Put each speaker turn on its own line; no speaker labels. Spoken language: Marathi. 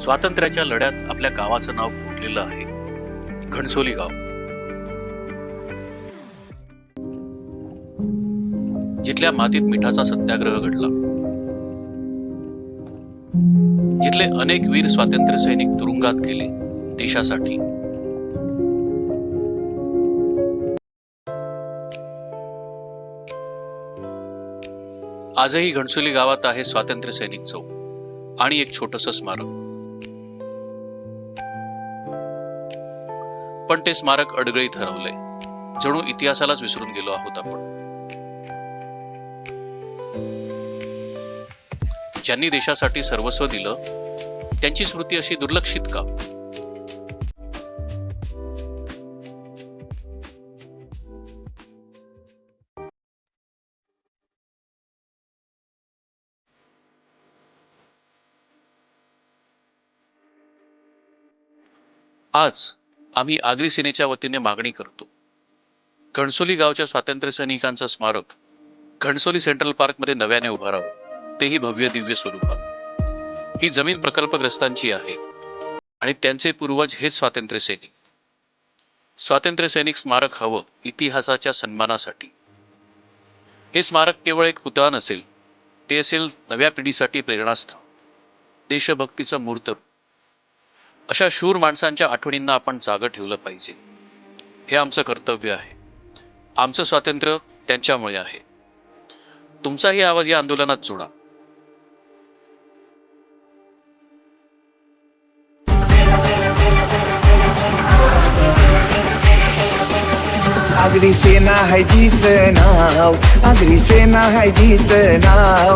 स्वातंत्र्याच्या लढ्यात आपल्या गावाचं नाव कोटलेलं आहे? घणसोली गाव. जिथल्या मातीत मिठाचा सत्याग्रह घडला. जिथले अनेक वीर स्वातंत्र्य सैनिक तुरुंगात गेले देशासाठी. आजही घणसोली गावात आहे स्वातंत्र्य सैनिक चौक आणि एक छोटस स्मारक. पण ते स्मारक अडगळीत हरवलंय जणू इतिहासालाच विसरून गेलो आहोत आपण. ज्यांनी देशासाठी सर्वस्व दिलं त्यांची स्मृती अशी दुर्लक्षित का? आज आम्ही आगरी सेनेच्या वतीने मागणी करतो. घणसोली गावच्या स्वातंत्र्य सैनिकांचं स्मारक घणसोली सेंट्रल पार्कमध्ये नव्याने उभारावं तेही भव्य दिव्य स्वरूपात. ही जमीन प्रकल्पग्रस्तांची आहे आणि त्यांचे पूर्वज हेच स्वातंत्र्य सैनिक. स्वातंत्र्य सैनिक स्मारक हवं इतिहासाच्या सन्मानासाठी. हे स्मारक केवळ एक पुतळा नसेल ते असेल नव्या पिढीसाठी प्रेरणास्थ देशभक्तीचं मूर्त अशा शूर माणसांच्या आठवणींना आपण जागं ठेवलं पाहिजे. हे आमचं कर्तव्य आहे. आमचं स्वातंत्र्य त्यांच्यामुळे आहे. तुमचाही आवाज या आंदोलनात जोडा.
आगरी सेना है जीत नाव. आगरी सेना है जीत नाव.